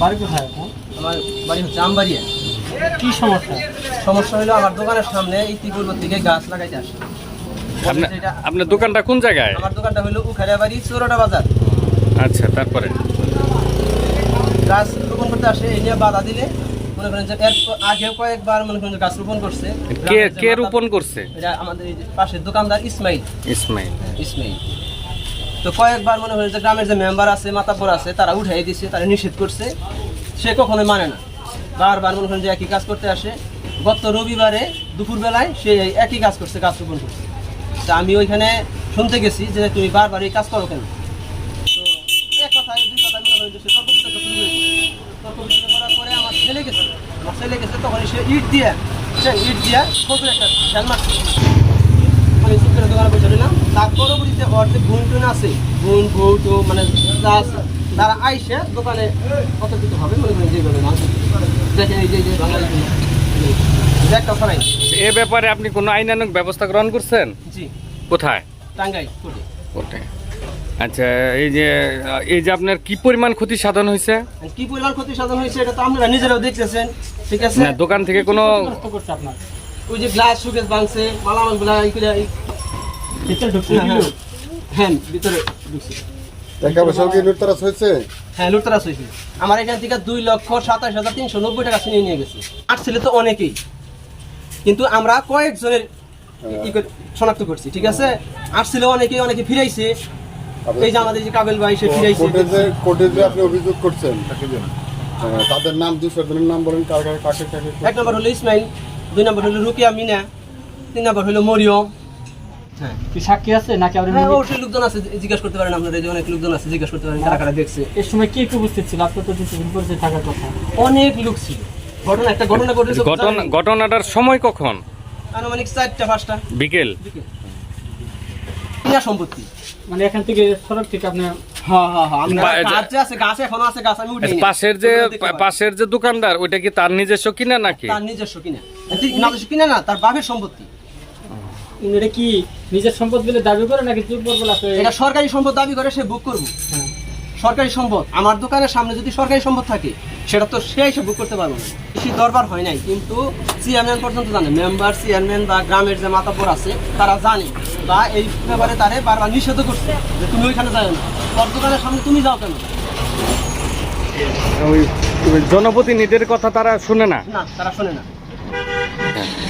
বাড়ি কোথায় এখন আমার বাড়ি হচ্ছে আমবাড়িয়া। কি সমস্যা? সমস্যা হলো আমার দোকানের সামনে ইতিপূর্ব থেকে গাছ লাগাইতে আসে। আপনার দোকানটা কোন জায়গায়? আমার দোকানটা হলো উখারিয়াবাড়ি চোরোটা বাজার। আচ্ছা তারপরে? গাছ রোপণ করতে আসে এই নিয়ে বাধা দিলে মনে করেন যে এর আগেও কয়েকবার মনে করেন গাছ রোপণ করছে। কে কে রোপণ করছে? এটা আমাদের পাশের দোকানদার ইসমাইল। ইসমাইল। ইসমাইল। তো কয়েকবার মনে হয় যে গ্রামের যে মেম্বার আছে মাতাপুর আছে তারা উঠাই দিচ্ছে তারা নিষেধ করছে। সে কখনোই মানে না। বারবার মনে করেন যে একই কাজ করতে আসে। গত রবিবারে দুপুরবেলায় সে একই কাজ করছে গাছ রোপণ করছে। তা আমি ওইখানে শুনতে গেছি যে তুমি বারবার এই কাজ করো কেন? তো এক কথায় দুই কথায় মনে করেন যে সে তর্ক বিতর্ক শুরু হয়েছে তর্ক বিতর্ক করার পরে আমার ছেলে গেছে। আমার গেছে তখন সে ইট দিয়ে সে ইট দিয়া একটা মারছে। দোকানে বসে তার পরবর্তীতে আছে বউ মানে যা আছে, তারা আইসে দোকানে অতর্কিত হবে মনে করেন যেভাবে মাংস দেখেন এই যে বাঙালি এ ব্যাপারে আপনি কোনো আইনানুক ব্যবস্থা গ্রহণ করছেন? জি। কোথায়? টাঙ্গাই ওটাই আচ্ছা এই যে এই যে আপনার কি পরিমাণ ক্ষতি সাধন হয়েছে? কি পরিমাণ ক্ষতি সাধন হয়েছে এটা তো আপনারা নিজেরাও দেখতেছেন ঠিক আছে? না দোকান থেকে কোনো ওই যে গ্লাস সুকেস ভাঙছে মালামালগুলা এই করে ভিতরে ঢুকছে হ্যাঁ, হ্যাঁ, হ্যাঁ ভিতরে ঢুকছে। টাকা পয়সাও কি লুটতরাজ হয়েছে? হ্যাঁ লুটতরাজ হয়েছে। আমার এখান থেকে দুই লক্ষ সাতাশ হাজার তিনশো নব্বই টাকা ছিনিয়ে নিয়ে গেছে। আসছিল তো অনেকেই। কিন্তু আমরা কয়েকজনের শনাক্ত করছি ঠিক আছে? আসছিল অনেকেই অনেকে ফিরাইছে। এই যে আমাদের যে কাবেল ভাই সে ফিরাইছে কোর্টে যে কোর্টে যে আপনি অভিযোগ করছেন তাদের নাম নাম বলেন কার কার কাকে কাকে এক নম্বর হলো ইসমাইল দুই নম্বর হলো রুকিয়া মিনা তিন নম্বর হলো মরিয়ম। হ্যাঁ কি সাক্ষী আছে নাকি আপনি হ্যাঁ অবশ্যই লোকজন আছে জিজ্ঞাসা করতে পারেন আপনারা যে অনেক লোকজন আছে জিজ্ঞাসা করতে পারেন কারা কারা দেখছে। এর সময় কে কে উপস্থিত ছিল? আপনার তো কিছুদিন পরিচয় থাকার কথা? অনেক লোক ছিল। ঘটনা একটা ঘটনা ঘটেছে ঘটনাটার সময় কখন? আনুমানিক চারটা পাঁচটা। বিকেল। বিকেল। কিনা সম্পত্তি। মানে এখান থেকে সড়ক থেকে আপনি হ্যাঁ হ্যাঁ হ্যাঁ। উঠে পাশের যে পাশের যে দোকানদার ওইটা কি তার নিজস্ব কিনা নাকি? তার নিজস্ব কিনা। ঠিক নিজস্ব কিনা না তার বাপের সম্পত্তি। এটা কি নিজের সম্পদ বলে দাবি করে নাকি এটা সরকারি সম্পদ দাবি করে সে বুক করব। সরকারি সম্পদ আমার দোকানের সামনে যদি সরকারি সম্পদ থাকে সেটা তো সে এসে বুক করতে পারব না। বেশি দরবার হয় নাই কিন্তু চেয়ারম্যান পর্যন্ত জানে মেম্বার চেয়ারম্যান বা গ্রামের যে মাতাপর আছে তারা জানে বা এই ব্যাপারে তারে বারবার নিষেধ করছে যে তুমি ওইখানে যাও না। তোর দোকানের সামনে তুমি যাও কেন? ওই ওই জনপ্রতিনিধির কথা তারা শুনে না? না তারা শোনে না।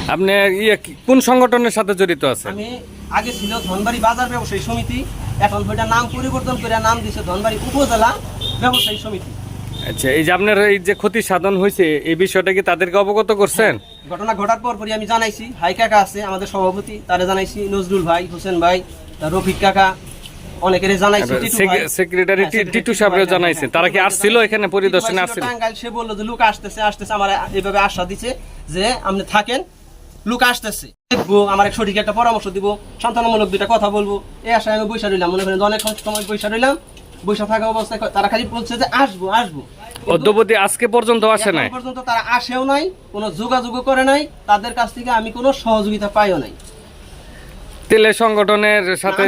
আপনি ইয়ে কি- কোন সংগঠনের সাথে জড়িত আছে আমি আগে ছিল ধনবাড়ি বাজার ব্যবসায়ী সমিতি এখন ওইটা নাম পরিবর্তন করে নাম দিছে ধনবাড়ি উপজেলা ব্যবসায়ী সমিতি। আচ্ছা এই যে আপনার এই যে ক্ষতি সাধন হয়েছে এই বিষয়টা কি তাদেরকে অবগত করছেন? ঘটনা ঘটার পর পরই আমি জানাইছি হাই কাকা আছে আমাদের সভাপতি তারে জানাইছি নজরুল ভাই হোসেন ভাই রফিক কাকা অনেকের জানাইছি সেক্রেটারি হ্যাঁ, টিটু টিটু সাহেবরে জানাইছেন হ্যাঁ, তারা কি আসছিল এখানে পরিদর্শনে আসছিল? টাঙ্গাইল, সে বলল যে লোক আসতেছে আসতেছে। আমার এইভাবে আশা দিছে যে আপনি থাকেন লোক আসতেছে। দেখব আমার এক সঠিক একটা পরামর্শ দিব দুইটা কথা বলব। এই আশায় আমি বৈশা রইলাম মনে করেন অনেক সময় বৈশা রইলাম বৈশা থাকা অবস্থায় তারা খালি বলছে যে আসব আসব। অদ্যবধি আজকে পর্যন্ত আসে নাই। পর্যন্ত তারা আসেও নাই কোনো যোগাযোগও করে নাই তাদের কাছ থেকে আমি কোনো সহযোগিতা পাইও নাই। তেলে সংগঠনের সাথে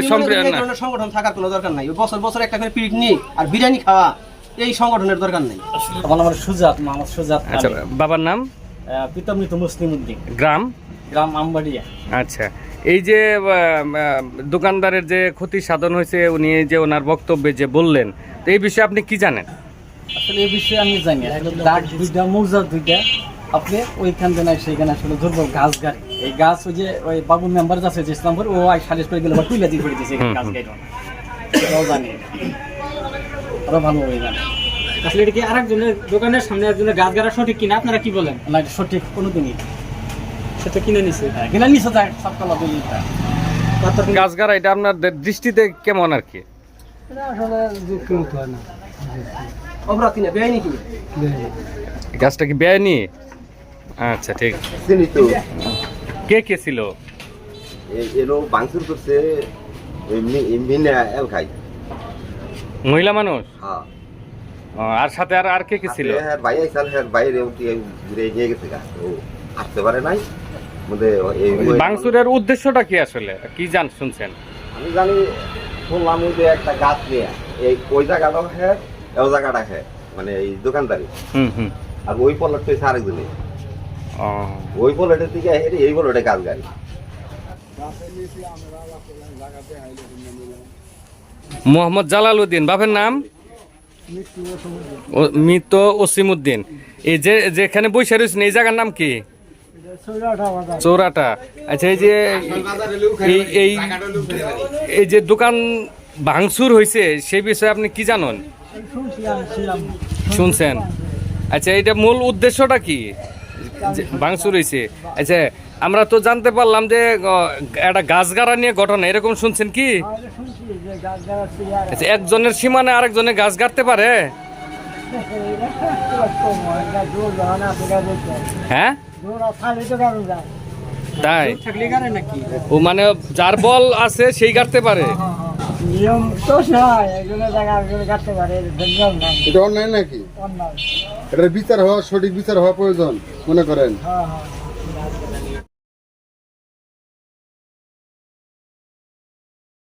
সংগঠন থাকার কোনো দরকার নাই। বছর বছর একটা করে পিরিট নিয়ে আর বিরিয়ানি খাওয়া এই সংগঠনের দরকার নাই। আমার নাম সুজাত সুজাত আচ্ছা বাবার নাম? পিতামৃত মুসলিম উদ্দিন। গ্রাম? গ্রাম আমবাড়িয়া। আচ্ছা এই যে দোকানদারের যে ক্ষতি সাধন হয়েছে উনি যে ওনার বক্তব্যে যে বললেন তো এই বিষয়ে আপনি কি জানেন? আসলে এই বিষয়ে আমি জানি আসলে দাগ দুইটা মৌজা দুইটা আপনি ওইখান থেকে সেইখানে আসলে দুর্বল গাছ গাড়ি। এই গাছ ওই যে ওই বাবু মেম্বার আছে যে ইসলামপুর ও আই সালিশ করে গেলে বা টুইলা দিয়ে করে দিয়েছে গাছ। গাড়ি। জানি। এটা। ওরা ভালোভাবে জানে আসলে এটা কি আরেকজনের দোকানের সামনে একজনের গাছ গাড়া সঠিক কিনা? আপনারা কি বলেন? না সঠিক কোনোদিনই সেটা কিনে নিছে। কিনা নিচে যায় সবকলা দলিলটা গাছ এটা আপনার দৃষ্টিতে কেমন আর কি? হয় গাছটা কি বেআইনি? আচ্ছা ঠিক। চিনি তো। কে কে ছিল? এ- এরও বাংসুর করছে মহিলা মানুষ? হ্যাঁ। আর সাথে আর আর কে কে ছিল? হ্যাঁ ভাই আইসাল হ্যাঁ বাইরে উঠি ঘুরে নিয়ে গেছে গা। ও। আসতে পারে নাই। বাংসুরের উদ্দেশ্যটা কি আসলে? কি জান শুনছেন? আমি জানি শুনলাম যে একটা গাছ নিয়ে। এই ওই জায়গাটাও হ্যাঁ ওই জায়গাটা হ্যাঁ মানে এই দোকানদারি। হুম হুম। আর ওই পলটটা হচ্ছে আরেকজনে। ওই পলটের থেকে হেরে এই পলটে গাছ গাড়ি। মোহাম্মদ জালাল উদ্দিন বাপের নাম? মৃত ওসিমউদ্দিন এই যে যেখানে বৈশা রয়েছেন এই জায়গার নাম কি? চৌরাটা। আচ্ছা এই যে এই এই যে দোকান ভাঙচুর হয়েছে সেই বিষয়ে আপনি কি জানেন? শুনছেন। আচ্ছা এটা মূল উদ্দেশ্যটা কি? ভাঙচুর হয়েছে আচ্ছা আমরা তো জানতে পারলাম যে একটা গাছ গাড়া নিয়ে ঘটনা এরকম শুনছেন কি? আচ্ছা একজনের সীমানে আরেকজনে গাছ গাড়তে পারে? হ্যাঁ? তাই? ও মানে যার বল আছে সেই কাটতে পারে? নিয়ম তো এটা অন্যায় নাকি? এটার বিচার হওয়া সঠিক বিচার হওয়া প্রয়োজন মনে করেন? হ্যাঁ হ্যাঁ।